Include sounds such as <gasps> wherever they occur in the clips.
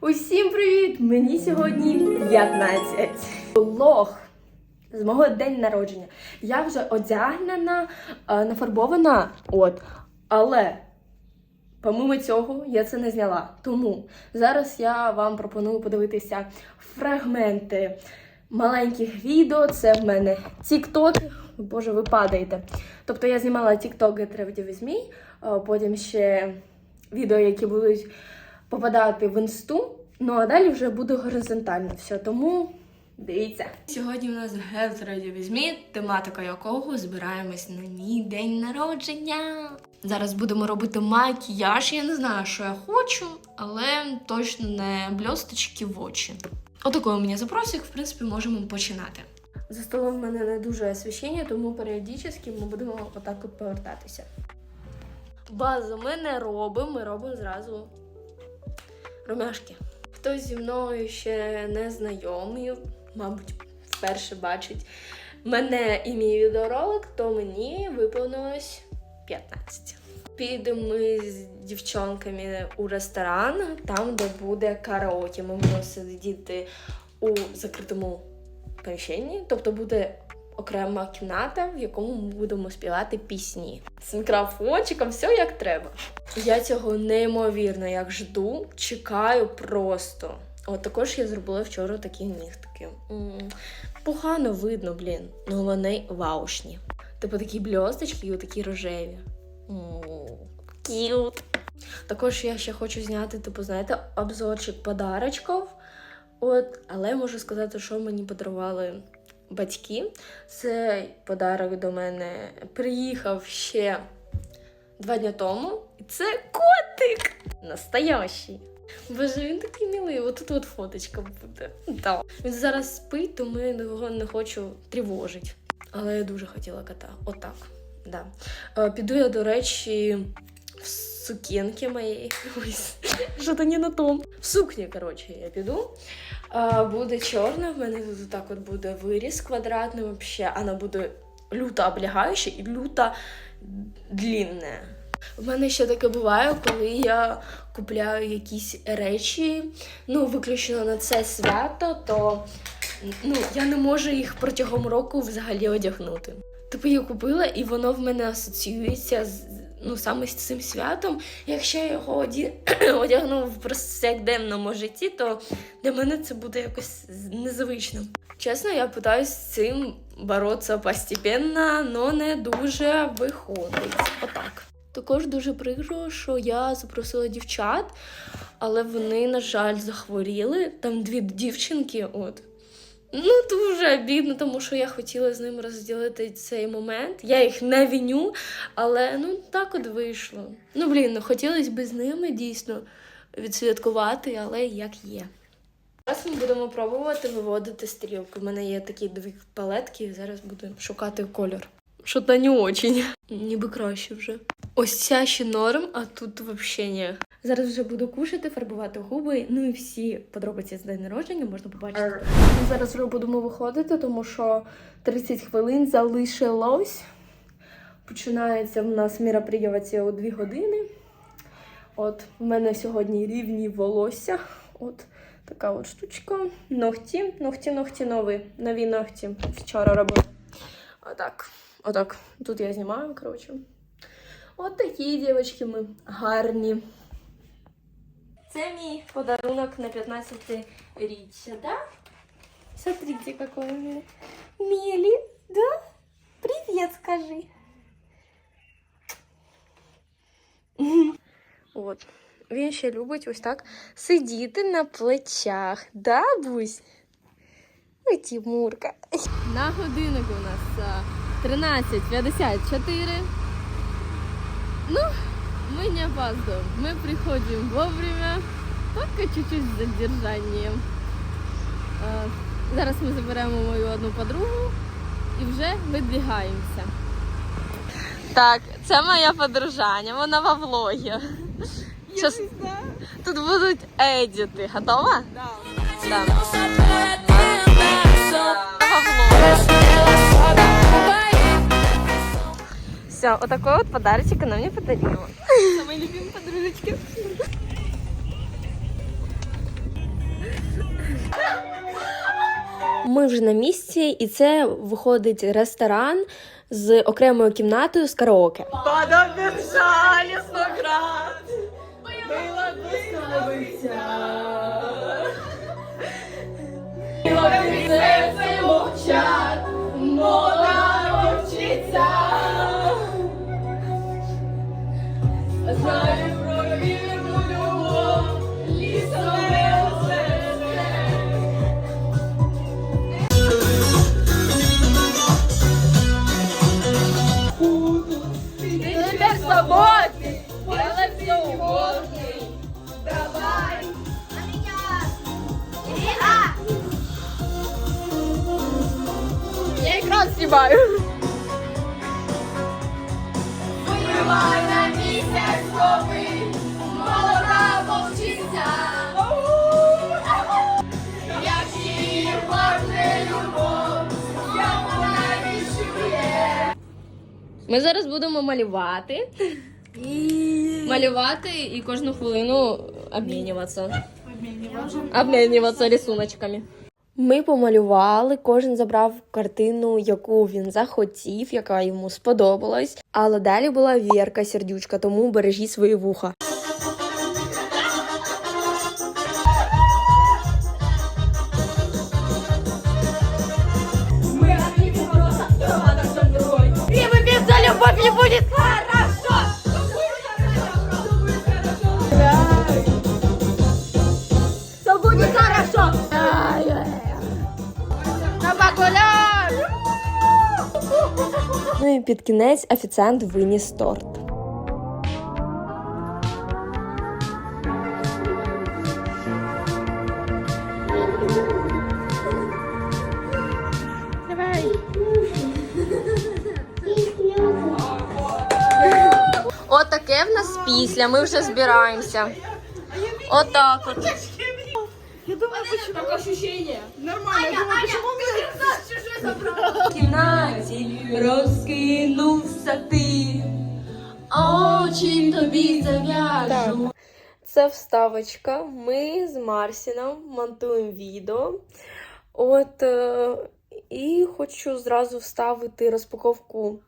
Усім привіт! Мені сьогодні 15. Влог з мого день народження. Я вже одягнена, е, нафарбована. От. Але, помимо цього, я це не зняла. Тому зараз я вам пропоную подивитися фрагменти маленьких відео. Це в мене TikTok. Боже, ви падаєте. Тобто я знімала TikTok Get Ready With потім ще відео, які будуть попадати в інсту. Ну а далі вже буде горизонтально все. Тому дивіться. Сьогодні у нас Ready тематика якого збираємось на мій день народження. Зараз будемо робити макіяж. Я не знаю, що я хочу, але точно не бльосточки в очі. Отакою мені запросик, в принципі, можемо починати. За столом в мене не дуже освіщення, тому періодично ми будемо отак от повертатися. Базу ми не робимо, ми робимо зразу Ромашки. Хтось зі мною ще не знайомий, мабуть, вперше бачить мене і мій відеоролик, то мені виповнилось 15. Підемо ми з дівчонками у ресторан, там, де буде караоке. Ми будемо сидіти у закритому поміщенні, тобто буде окрема кімната, в якому ми будемо співати пісні. З мікрофончиком, все як треба. Я цього неймовірно як жду, чекаю просто. От також я зробила вчора такі нігтики. Погано видно, блін. Ну вони ваушні. Типу такі бльосточки і такі рожеві. К'ют. Також я ще хочу зняти, типу, знаєте, обзорчик подарочків. От, але можу сказати, що мені подарували батьки. Цей подарок до мене приїхав ще два дні тому. І це котик! Настоящий. Боже, він такий милий, отут от фоточка буде. Да. Він зараз спить, тому я його не хочу тривожити. Але я дуже хотіла кота. Отак. Да. Е, Піду я, до речі, в сукенки моєї. <laughs> Ось, що то не на том. В сукні, коротше, я піду. Буде чорна, в мене тут так от буде виріз квадратний вообще. Вона буде люто облягаюча і люто длінне. У мене ще таке буває, коли я купляю якісь речі, ну, виключно на це свято, то ну, я не можу їх протягом року взагалі одягнути. Типу я купила, і воно в мене асоціюється з ну, саме з цим святом. Якщо я його оді... <clears throat> одягну в повсякденному житті, то для мене це буде якось незвично. Чесно, я питаюсь з цим боротися постепенно, але не дуже виходить. Отак. Також дуже прикро, що я запросила дівчат, але вони, на жаль, захворіли. Там дві дівчинки, от. Ну, дуже обідно, тому що я хотіла з ними розділити цей момент. Я їх не віню, але ну так от вийшло. Ну, блін, ну хотілося б з ними дійсно відсвяткувати, але як є. Зараз ми будемо пробувати виводити стрілки. У мене є такі дві палетки, і зараз буду шукати кольор. Що то не очень. Ніби краще вже. Ось ця ще норм, а тут взагалі ні. Зараз вже буду кушати, фарбувати губи. Ну і всі подробиці з день народження можна побачити. Зараз вже будемо виходити, тому що 30 хвилин залишилось. Починається в нас мероприятие у 2 години. От, в мене сьогодні рівні волосся. От така от штучка. Ногті, ногті, ногті нові. Нові ногті. Вчора робила. Отак. Отак. Тут я знімаю, коротше. От такі дівчатки ми гарні. Це мій подарунок на 15-річчя, да? Смотрите, какой у меня мили, да? Привет, скажи. <laughs> От. Він ще любить ось так сидіти на плечах, да, Бусь? Ой, Тімурка. На годиннику у нас а, 13.54. Ну, мы не опаздываем. Мы приходим вовремя, только чуть-чуть с задержанием. А, Зараз ми заберемо мою одну подругу і вже видвігаємося. Так, Це моя подружаня, вона во влогі. Щас тут будуть едіти. Готова? Да. Да. Во влогі. Все, вот такой вот подарочек она мне подарила. Самые любимые подружечки. Ми вже на місці, і це виходить ресторан з окремою кімнатою з караоке. Подобежали сто крат. Было бы Сердце молчат, мода вчиться. Знаю Ми зараз будемо малювати. Малювати і кожну хвилину обмінюватися. Обмінюватися рисуночками. Ми помалювали, кожен забрав картину, яку він захотів, яка йому сподобалась. Але далі була Вірка сердючка, тому бережіть свої вуха. за любовь, и будет хорошо. Все будет хорошо. На погуляй. Ну і під кінець офіціант виніс торт. От в нас після. Ми вже збираємося. Отак от. Я думаю, почему... Как ощущение? Нормально. Я думаю, почему меня... В кімнаті розкинувся ти. Очі тобі зав'яжу. Це вставочка. Ми з Марсіном монтуємо відео. От е, і хочу зразу вставити розпаковку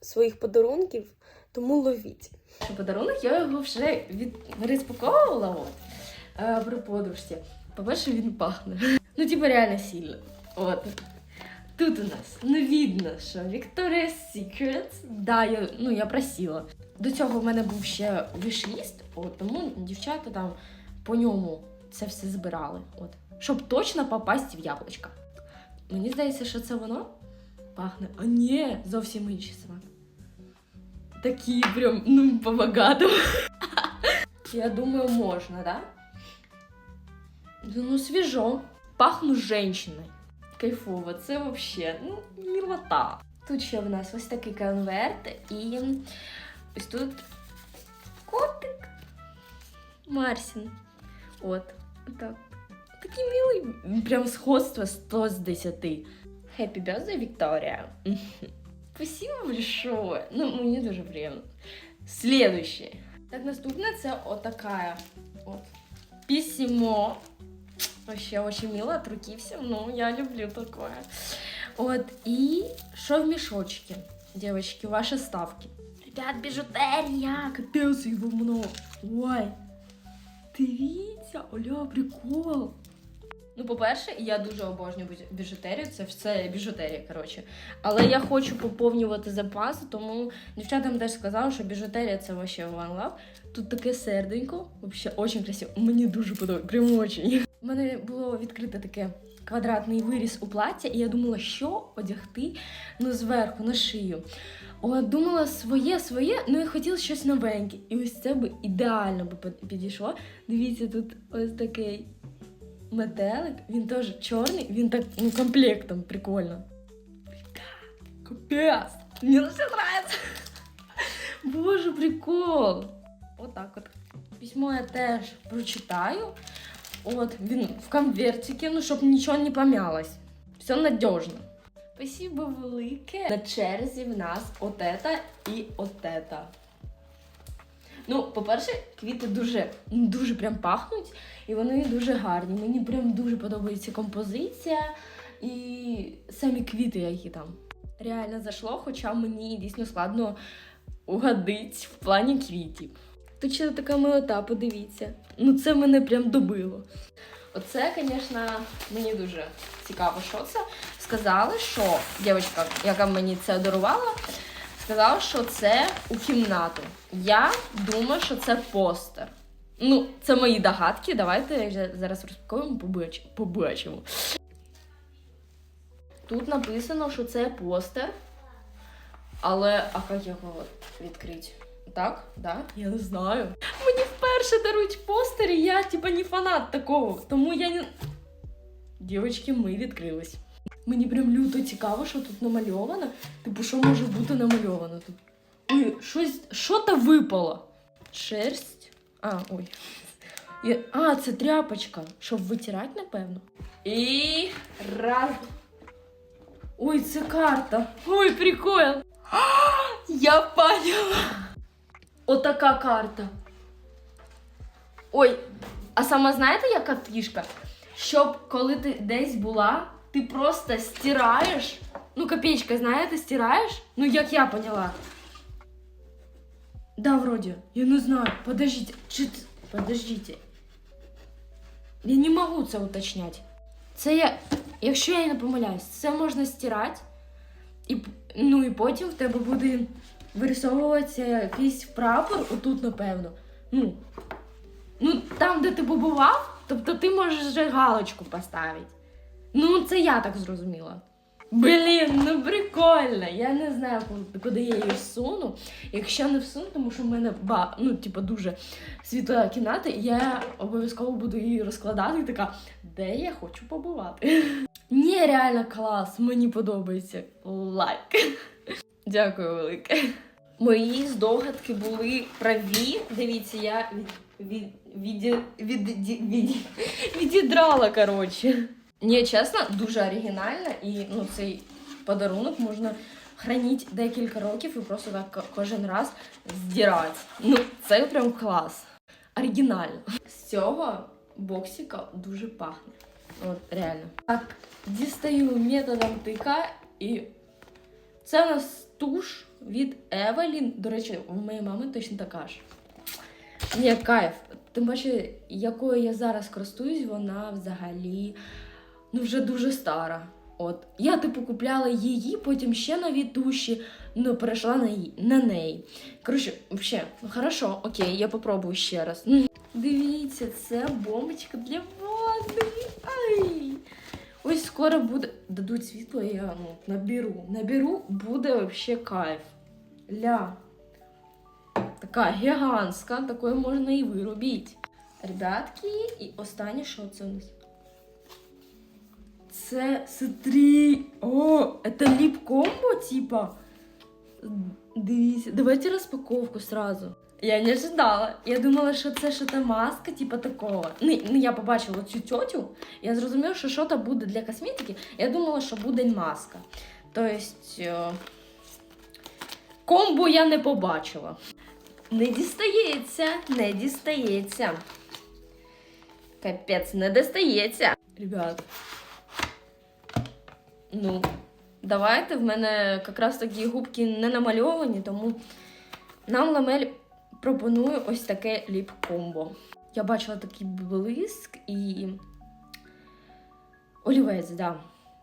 своїх подарунків, тому ловіть. Подарунок я його вже від розпаковувала от, е, при подружці. По-перше, він пахне. Ну, типу, реально сильно. От. Тут у нас ну видно, що Victoria's Secret. Да, я, ну, я просила. До цього в мене був ще вішліст, от, тому дівчата там по ньому це все збирали. От. Щоб точно попасть в яблучко. Мені здається, що це воно пахне. А ні, зовсім інший смак. Такі прям, ну, по-багатому. Я думаю, можна, да? Ну, свіжо. Пахну женщиною. Кайфово, це вообще, ну, милота. Тут ще в нас ось такий конверт, і ось тут котик Марсін. От, так. Такий милий, прям сходство 100 з 10. Happy birthday, Вікторія. Спасибо большое. Ну, мені дуже приємно. Следующее. Так, наступне це отакая от письмо. Вообще очень мило от руки все. Ну, я люблю такое. Вот, и что в мешочке? Девочки, ваши ставки. Ребят, бижутерия, капец, его много. Ой, дивіться, Оля, прикол. Ну, по-перше, я дуже обожнюю біжутерію, це все біжутерія, коротше. Але я хочу поповнювати запаси, тому дівчатам теж сказала, що біжутерія це вообще one love. Тут таке серденько, вообще очень красиво. Мені дуже подобається, прям очень. У мене було відкрите таке квадратний виріз у плаття, і я думала, що одягти ну, зверху на шию. О, думала своє, своє, ну і хотіла щось новеньке. І ось це би ідеально би підійшло. Дивіться, тут ось такий метелик, він теж чорний, він так ну, комплектом прикольно. Капець! Мені все нравится. Боже, прикол. Отак от. Письмо я теж прочитаю. От, він в конвертике, ну, щоб нічого не помялось. Все надіжно. Спасибо велике. На черзі в нас от ета і от ета. Ну, по-перше, квіти дуже, ну, дуже прям пахнуть, і вони дуже гарні. Мені прям дуже подобається композиція і самі квіти, які там. Реально зайшло, хоча мені дійсно складно угадить в плані квітів. Ще така милота, подивіться. Ну це мене прям добило. Оце, звісно, мені дуже цікаво, що це. Сказали, що дівчинка, яка мені це дарувала, сказала, що це у кімнату. Я думаю, що це постер. Ну, це мої догадки. Давайте зараз розпакуємо, побач- побачимо. Тут написано, що це постер. Але, а як його відкрити? Так? Да? Я не знаю. Мені вперше дарують постер, і я типа не фанат такого. Тому я не. Дівчатки, ми відкрились. Мені прям люто цікаво, що тут намальовано. Типу, що може бути намальовано тут? Ой, щось. Що то випало? Шерсть. А, ой. Я- А, це тряпочка. Щоб витирати, напевно. І раз. Ой, це карта. Ой, прикол. <gasps> Я поняла. Отака карта. Ой, а сама знаєте, яка фішка? Щоб коли ти десь була, ти просто стираєш. Ну, копеечка, знаєте, стираєш? Ну, як я поняла. Да, вроде. Я не знаю. Подождите. Чи... Подождите. Я не можу це уточняти. Це я. Якщо я не помиляюсь, це можна стирати. І, ну і потім в тебе буде вирисовуватися якийсь прапор, отут, напевно. Ну, ну там, де ти побував, тобто ти можеш вже галочку поставити. Ну, це я так зрозуміла. Блін, ну прикольно. Я не знаю, куди- я її всуну. Якщо не всуну, тому що в мене ба, ну, типу, дуже світла кімната, і я обов'язково буду її розкладати і така, де я хочу побувати. <laughs> Ні, реально клас, мені подобається. Лайк. <laughs> Дякую велике. Мої здогадки були праві. Дивіться, я від, від, від, від, від, від, відідрала, коротше. Ні, чесно, дуже оригінально, і ну, цей подарунок можна хранити декілька років і просто так кожен раз здирати. Ну, це прям клас. Оригінально. З цього боксика дуже пахне. От, реально. Так, дістаю методом тика і це у нас туш від Евелін. До речі, у моєї мами точно така ж. Ні, кайф. Тим паче, якою я зараз користуюсь, вона взагалі ну, вже дуже стара. От. Я, типу, купляла її, потім ще нові туші, ну, перейшла на, її, на неї. Коротше, взагалі, ну хорошо, окей, я попробую ще раз. Дивіться, це бомбочка для ванни. Ай! Ось скоро буде. Дадуть світло, я ну, наберу. Наберу, буде вообще кайф. Ля. Така гігантська, такою можна і виробити. Ребятки, і останнє, що це у нас? Це смотри. О, это лип комбо, типа. Дивіться, давайте розпаковку сразу. Я не ожидала. Я думала, що це що то маска, типа такого. Ну, ну, я побачила цю тьотю, я зрозуміла, що що то буде для косметики. Я думала, що буде маска. Тобто, комбо я не побачила. Не дістається, не дістається. Капець, не достається. Ребят. Ну, давайте. В мене якраз такі губки не намальовані, тому нам ламель пропонує ось таке ліп-комбо. Я бачила такий блиск і. Олівець, да.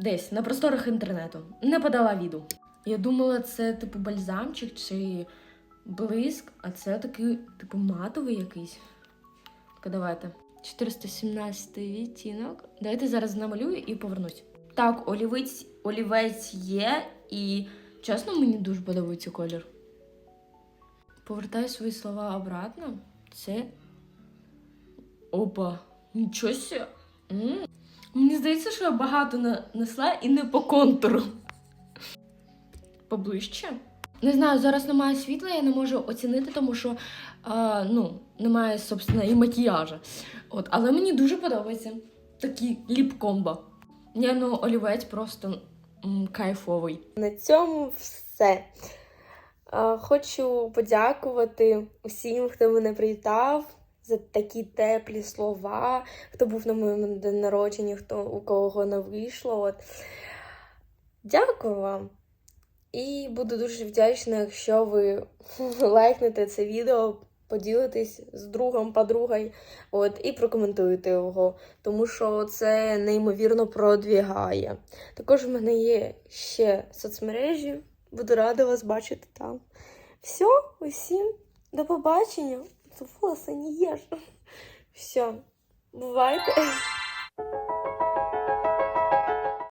Десь на просторах інтернету. Не подала віду. Я думала, це типу бальзамчик чи блиск, а це такий, типу, матовий якийсь. Так, давайте. 417 відтінок. Давайте зараз намалюю і повернусь. Так, олівець, олівець є, і чесно, мені дуже подобається колір. Повертаю свої слова обратно. Це. Опа, нічого себе. М. Мені здається, що я багато нанесла і не по контуру. Поближче. Не знаю, зараз немає світла, я не можу оцінити, тому що а, ну, немає, собственно, і макіяжу. От, але мені дуже подобається такий ліп-комбо. Ні, ну олівець просто м, кайфовий. На цьому все. Хочу подякувати усім, хто мене привітав за такі теплі слова, хто був на моєму день народження, хто у кого не вийшло. От. Дякую вам. І буду дуже вдячна, якщо ви <laughs> лайкнете це відео, поділитесь з другом, подругою, от, і прокоментуєте його, тому що це неймовірно продвігає. Також в мене є ще соцмережі, буду рада вас бачити там. Все, усім до побачення. Волоси не їж. Все, бувайте.